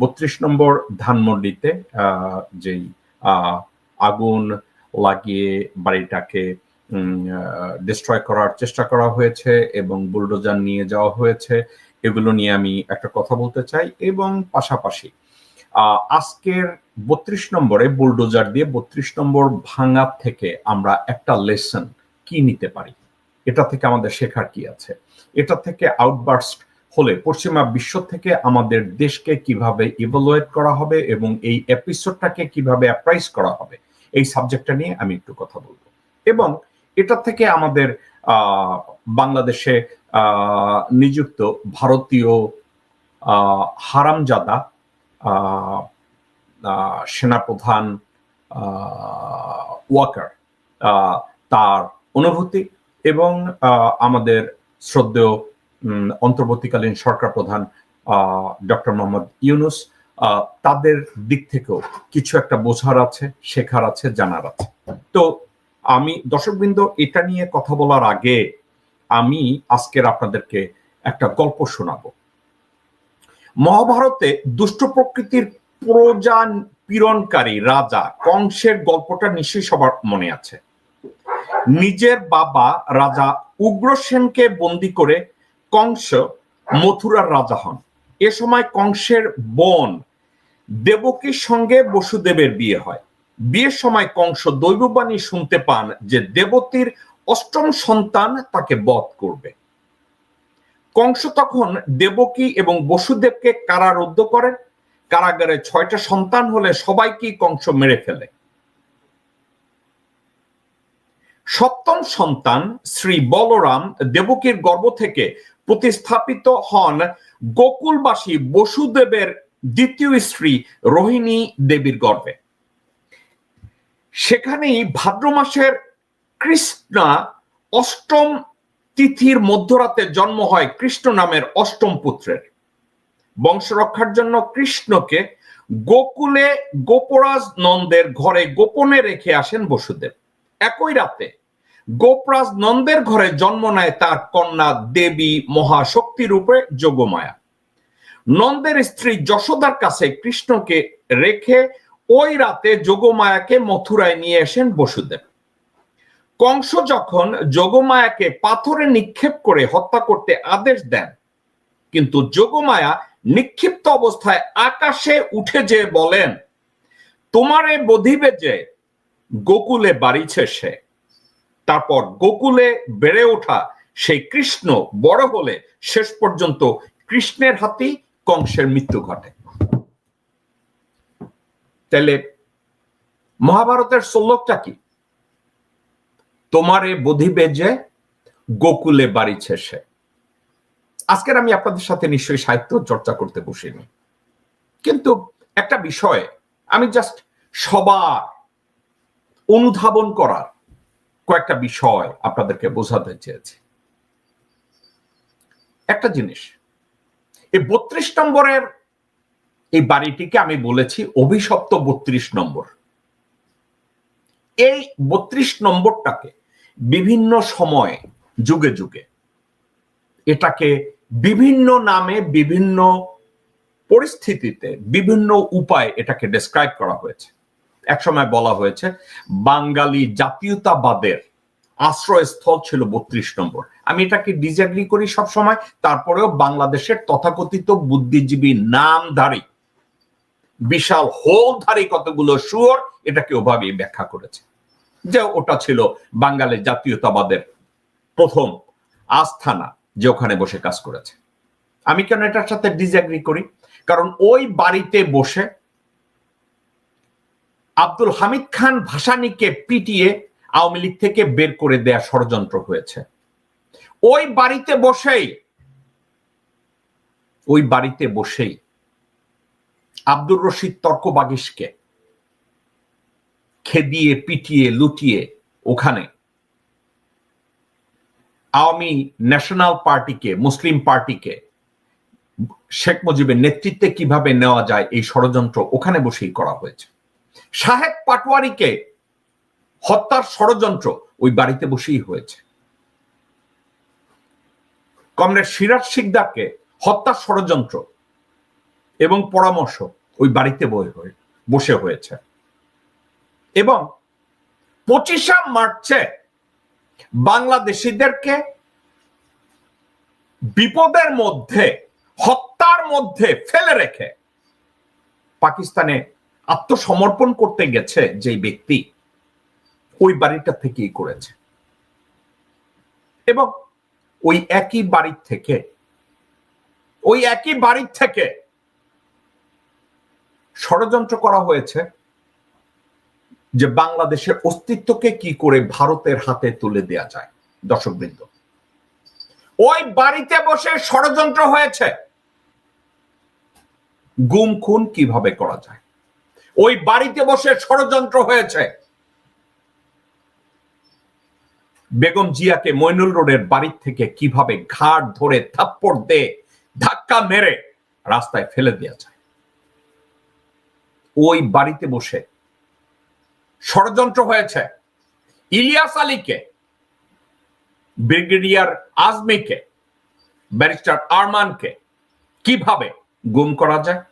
বত্রিশ নম্বর ধানমন্ডিতে যেই আগুন লাগিয়ে বাড়িটাকে ডিস্ট্রয় করার চেষ্টা করা হয়েছে এবং বুলডোজার নিয়ে যাওয়া হয়েছে, এগুলো নিয়ে আমি একটা কথা বলতে চাই এবং পাশাপাশি আজকের বত্রিশ নম্বরে বুলডোজার দিয়ে বত্রিশ নম্বর ভাঙার থেকে আমরা একটা লেসন কি নিতে পারি? এটা থেকে আমাদের শেখার কি আছে? এটা থেকে আউটবার্স্ট হলে পশ্চিমা বিশ্ব থেকে আমাদের দেশকে কীভাবে ইভালুয়েট করা হবে এবং এই এপিসোডটাকে কীভাবে অ্যাপ্রাইজ করা হবে, এই সাবজেক্টটা নিয়ে আমি একটু কথা বলব। এবং এটা থেকে আমাদের বাংলাদেশে নিযুক্ত ভারতীয় হারামজাদা সেনাপ্রধান ওয়াকার তার অনুভূতি এবং আমাদের শ্রদ্ধেয় অন্তর্বর্তীকালীন সরকার প্রধান ডক্টর মোহাম্মদ ইউনুস তাদের দিক থেকেও কিছু একটা বোঝার আছে, শেখার আছে, জানার আছে। তো আমি, দর্শকবৃন্দ, এটা নিয়ে কথা বলার আগে আমি আজকের আপনাদেরকে একটা গল্প শোনাবো। মহাভারতে দুষ্ট প্রকৃতির প্রজান পীড়নকারী রাজা কংসের গল্পটা নিশ্চয়ই সবার মনে আছে। নিজের বাবা রাজা উগ্রসেনকে বন্দি করে কংস মথুরার রাজা হন। এ সময় কংসের বোন দেবকীর সঙ্গে বসুদেবের বিয়ে হয়। বিয়ের সময় কংস দৈববাণী শুনতে পান যে দেবতীর অষ্টম সন্তান তাকে বধ করবে। কংস তখন দেবকী এবং বসুদেবকে কারারুদ্ধ করেন। কারাগারে ছয়টা সন্তান হলে সবাইকেই কংস মেরে ফেলে। সপ্তম সন্তান শ্রী বলরাম দেবকীর গর্ভ থেকে প্রতিস্থাপিত হন গোকুলবাসী বসুদেবের দ্বিতীয় স্ত্রী রোহিণী দেবীর গর্ভে। সেখানেই ভাদ্র মাসের কৃষ্ণা অষ্টম তিথির মধ্যরাতে জন্ম হয় কৃষ্ণ নামের অষ্টম পুত্রের। বংশ রক্ষার জন্য কৃষ্ণকে গোকুলে গোপরাজ নন্দের ঘরে গোপনে রেখে আসেন বসুদেব। একই রাতে গোপরাজ নন্দের ঘরে জন্ম নেয় তার কন্যা দেবী মহাশক্তি রূপে যোগমায়া। নন্দের স্ত্রী যশোদার কাছে কৃষ্ণকে রেখে ওই রাতে যোগমায়াকে মথুরায় নিয়ে আসেন বসুদেব। কংস যখন যোগমায়াকে পাথরে নিক্ষেপ করে হত্যা করতে আদেশ দেন, কিন্তু যোগমায়া নিক্ষিপ্ত অবস্থায় আকাশে উঠে যে বলেন, তোমারে বধিবে যে, গোকুলে বাড়িছে সে। তারপর গোকুলে বেড়ে ওঠা সেই কৃষ্ণ বড় হলে শেষ পর্যন্ত কৃষ্ণের হাতেই কংসের মৃত্যু ঘটে। তাহলে মহাভারতের শ্লোকটা কি? তোমারে বধিবে যে গোকুলে বাড়ি সে আজকের আমি আপনাদের সাথে নিশ্চয়ই সাহিত্য চর্চা করতে বসিনি। কিন্তু একটা বিষয় আমি জাস্ট সবার অনুধাবন করার কয়েকটা বিষয় আপনাদেরকে বোঝাতে চেয়েছি। একটা জিনিস, এই বত্রিশ নম্বরের এই বাড়িটিকে আমি বলেছি অভিশপ্ত বত্রিশ নম্বর। এই বত্রিশ নম্বরটাকে বিভিন্ন সময়ে, যুগে যুগে, এটাকে বিভিন্ন নামে, বিভিন্ন পরিস্থিতিতে, বিভিন্ন উপায় এটাকে ডেসক্রাইব করা হয়েছে। একসময় বলা হয়েছে, বাঙালি জাতীয়তাবাদের আশ্রয়স্থল ছিল বত্রিশ নম্বর। আমি এটাকে ডিজাগ্রি করি সব সময় তারপরেও বাংলাদেশের তথাকথিত বুদ্ধিজীবী নামধারী, বিশাল হোলধারী কতগুলো সুর এটাকে ওভাবেই ব্যাখ্যা করেছে। যে ওটা ছিল বাঙালির জাতীয়তাবাদের প্রথম আস্থানা যে ওখানে বসে কাজ করেছে। আমি কেন এটার সাথে ডিজাগ্রি করি? কারণ ওই বাড়িতে বসে আব্দুল হামিদ খান ভাসানিকে পিটিয়ে আওয়ামী লীগ থেকে বের করে দেয়া ষড়যন্ত্র হয়েছে। ওই বাড়িতে বসেই, ওই বাড়িতে বসেই আব্দুর রশিদ তর্ক বাগিসকে খেদিয়ে, পিটিয়ে, লুটিয়ে ওখানে আওয়ামী ন্যাশনাল পার্টিকে, মুসলিম পার্টিকে, শেখ মুজিবের নেতৃত্বে কীভাবে নেওয়া যায় এই ষড়যন্ত্র ওখানে বসেই করা হয়েছে। সাহেব পাটওয়ারিকে হত্যার ষড়যন্ত্র ওই বাড়িতে বসেই হয়েছে। কমরেড সিরাজ শিকদারকে হত্যার ষড়যন্ত্র এবং পরামর্শ ওই বাড়িতে বই হয়ে, বসে হয়েছে। এবং পঁচিশা মার্চে বাংলাদেশিদেরকে বিপদের মধ্যে, হত্যার মধ্যে ফেলে রেখে পাকিস্তানে আত্মসমর্পণ করতে গেছে যে ব্যক্তি, ওই বাড়িটা থেকেই করেছে। এবং ওই একই বাড়ির থেকে, ওই একই বাড়ির থেকে ষড়যন্ত্র করা হয়েছে যে বাংলাদেশের অস্তিত্বকে কি করে ভারতের হাতে তুলে দেয়া যায়। দর্শকবৃন্দ, ওই বাড়িতে বসে ষড়যন্ত্র হয়েছে। গুম খুন কীভাবে করা যায়? ওই বাড়িতে বসে ষড়যন্ত্র হয়েছে। বেগম জিয়াকে মইনুল রোডের বাড়ির থেকে কীভাবে ঘাট ধরে থাপ্পড় দে ধাক্কা মেরে রাস্তায় ফেলে দেওয়া যায়। ওই বাড়িতে বসে ষড়যন্ত্র হয়েছে। ইলিয়াস আলীকে, ব্রিগেডিয়ার আজমিকে, ব্যারিস্টার আরমানকে কীভাবে গুম করা যায়?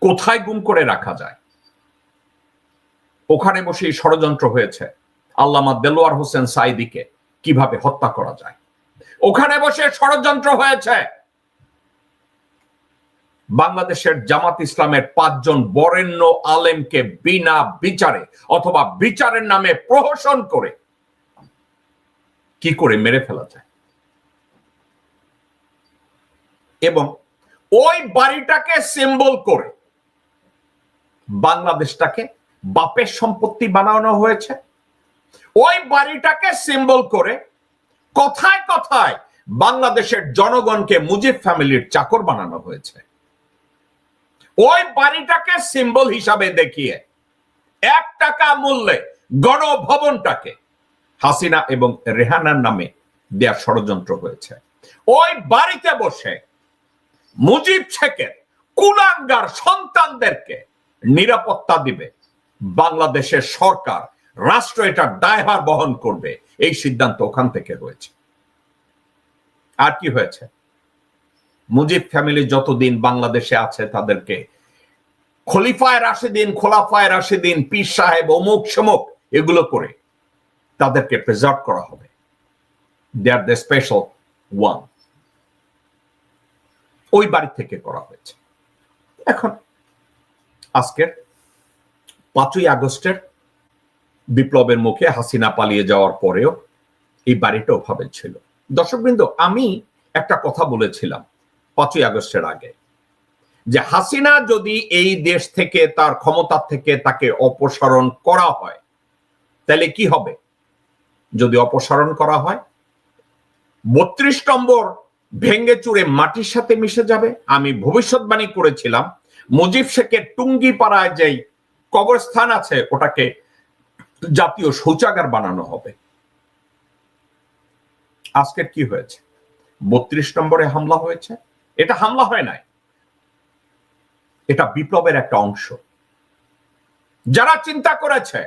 কোথায় গুম করে রাখা যায়? ওখানে বসে ষড়যন্ত্র হয়েছে। আল্লামা দেলোয়ার হোসেন সাইদিকে কীভাবে হত্যা করা যায়? ওখানে বসে ষড়যন্ত্র হয়েছে। বাংলাদেশের জামাত ইসলামের পাঁচজন বরেণ্য আলেমকে বিনা বিচারে অথবা বিচারের নামে প্রহসন করে কি করে মেরে ফেলা যায়? এবং ওই বাড়িটাকে সিম্বল করে বাংলাদেশটাকে বাপের সম্পত্তি বানানো হয়েছে। ওই বাড়িটাকে সিম্বল করে কথায় কথায় বাংলাদেশের জনগণকে মুজিব ফ্যামিলির চাকর বানানো হয়েছে। ওই বাড়িটাকে সিম্বল হিসাবে দেখিয়ে এক টাকা মূল্যে গণভবনটাকে হাসিনা এবং রেহানার নামে দেয়া ষড়যন্ত্র হয়েছে। ওই বাড়িতে বসে মুজিব শেখের কুলাঙ্গার সন্তানদেরকে নিরাপত্তা দিবে। বাংলাদেশের সরকার, রাষ্ট্র এটা দায়ভার বহন করবে। এই সিদ্ধান্ত ওখান থেকে হয়েছে। আর কি হয়েছে? মুজিব ফ্যামিলি যতদিন বাংলাদেশে আছে তাদেরকে খলিফায় রাশেদিন, খোলাফায় রাশেদিন, পীর সাহেব, অমুক সমুক এগুলো করে তাদেরকে প্রেজার্ভ করা হবে। They are the special one ওই বাড়ি থেকে করা হয়েছে। এখন আজকের পাঁচই আগস্টের বিপ্লবের মুখে হাসিনা পালিয়ে যাওয়ার পরেও এই বাড়িটা ওভাবে ছিল। দর্শকবৃন্দ, আমি একটা কথা বলেছিলাম পাঁচই আগস্টের আগে যে হাসিনা যদি এই দেশ থেকে, তার ক্ষমতা থেকে তাকে অপসারণ করা হয়, তাহলে কি হবে? যদি অপসারণ করা হয়, বত্রিশ নম্বর ভেঙ্গে চুরে মাটির সাথে মিশে যাবে। আমি ভবিষ্যৎবাণী করেছিলাম, মুজিব শেখের টুঙ্গি পাড়ায় যেই কবরস্থান আছে, ওটাকে জাতীয় শৌচাগার বানানো হবে। আজকের কি হয়েছে? বত্রিশ নম্বরে হামলা হয়েছে। এটা হামলা হয় নাই। এটা বিপ্লবের একটা অংশ। যারা চিন্তা করেছে,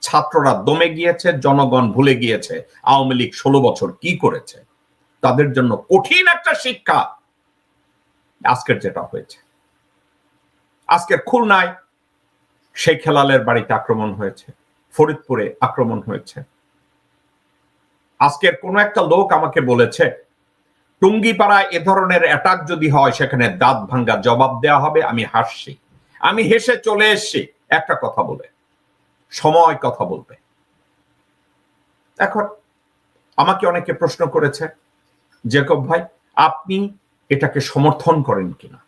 ছাত্ররা দমে গিয়েছে, জনগণ ভুলে গিয়েছে, আওয়ামী লীগ ষোলো বছর কি করেছে, তাদের জন্য কঠিন একটা শিক্ষা। আজকের যেটা হয়েছে। আজকের খুলনায় শেখ হেলালের বাড়িতে আক্রমণ হয়েছে, ফরিদপুরে আক্রমণ হয়েছে। আজকের কোন একটা লোক আমাকে বলেছে, টুঙ্গিপাড়ায় এ ধরনের অ্যাটাক যদি হয়, সেখানে দাঁত ভাঙ্গা জবাব দেওয়া হবে, আমি হাসছি। আমি হেসে চলে এসছি, একটা কথা বলে, সময় কথা বলবে। এখন আমাকে অনেকে প্রশ্ন করেছে, জেকব ভাই, আপনি এটাকে সমর্থন করেন কিনা?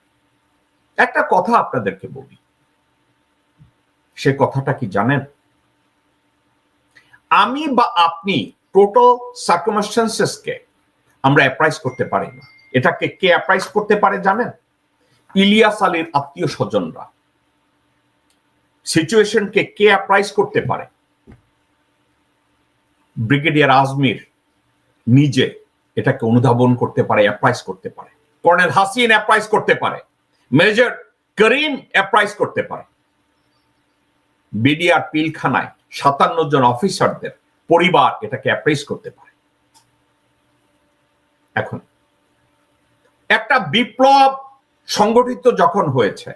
একটা কথা আপনাদেরকে বলি সে কথাটা কি জানেন? আমি বা আপনি টোটাল সার্কমস্টান্সেসকে আমরা অ্যাপ্রাইজ করতে পারি না। এটাকে কে অ্যাপ্রাইজ করতে পারে জানেন? ইলিয়াস আলীর আত্মীয় স্বজনরা। সিচুয়েশনকে কে অ্যাপ্রাইজ করতে পারে? ব্রিগেডিয়ার আজমির নিজে এটাকে অনুধাবন করতে পারে অ্যাপ্রাইজ করতে পারে। কর্নেল হাসিন অ্যাপ্রাইজ করতে পারে। মেজর করিম অ্যাপ্রাইজ করতে পারে। বিডিআর পিলখানায় সাতান্ন জন অফিসারদের পরিবার এটাকে অ্যাপ্রাইজ করতে পারে। এখন, একটা বিপ্লব সংগঠিত যখন হয়েছে,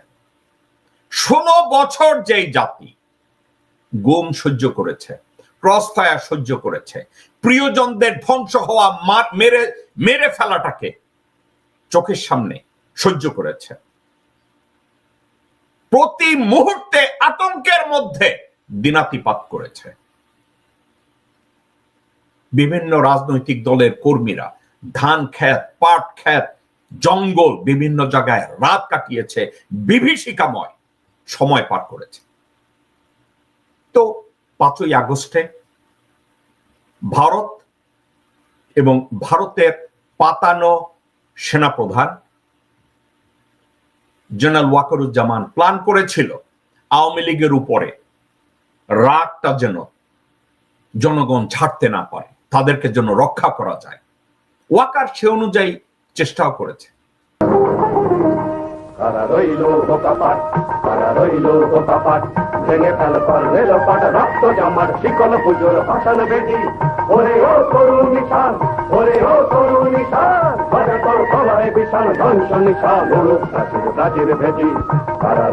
ষোলো বছর যেই জাতি গুম সহ্য করেছে ক্রস সহ্য করেছে, প্রিয়জনদের ধ্বংস হওয়া মেরে মেরে ফেলাটাকে চোখের সামনে সহ্য করেছে প্রতি মুহূর্তে আতঙ্কের মধ্যে দিনাতিপাত করেছে। বিভিন্ন রাজনৈতিক দলের কর্মীরা ধান ক্ষেত, পাট ক্ষেত, জঙ্গল বিভিন্ন জায়গায় রাত কাটিয়েছে, বিভীষিকাময় সময় পার করেছে। তো পাঁচই আগস্টে ভারত এবং ভারতের পাতানো সেনাপ্রধান জেনারেল ওয়াকারুজ্জামান প্ল্যান করেছিল আওয়ামী লীগের উপরে রাগটা যেন জনগণ ছাড়তে না পারে, তাদেরকে যেন রক্ষা করা যায়। ওয়াকার সে অনুযায়ী চেষ্টাও করেছে। কারা রইল ভেঙে ফেল কর মেলো পাট রক্ত জামার শিকল পুজোর ভাষণ বেটি। ওরে ও তরুণ নিশান, ওরে ও তরুণ নিশান বাজে তোর সবাই বিশাল ধ্বংস নিশান। প্রাচীর ভেদি কারা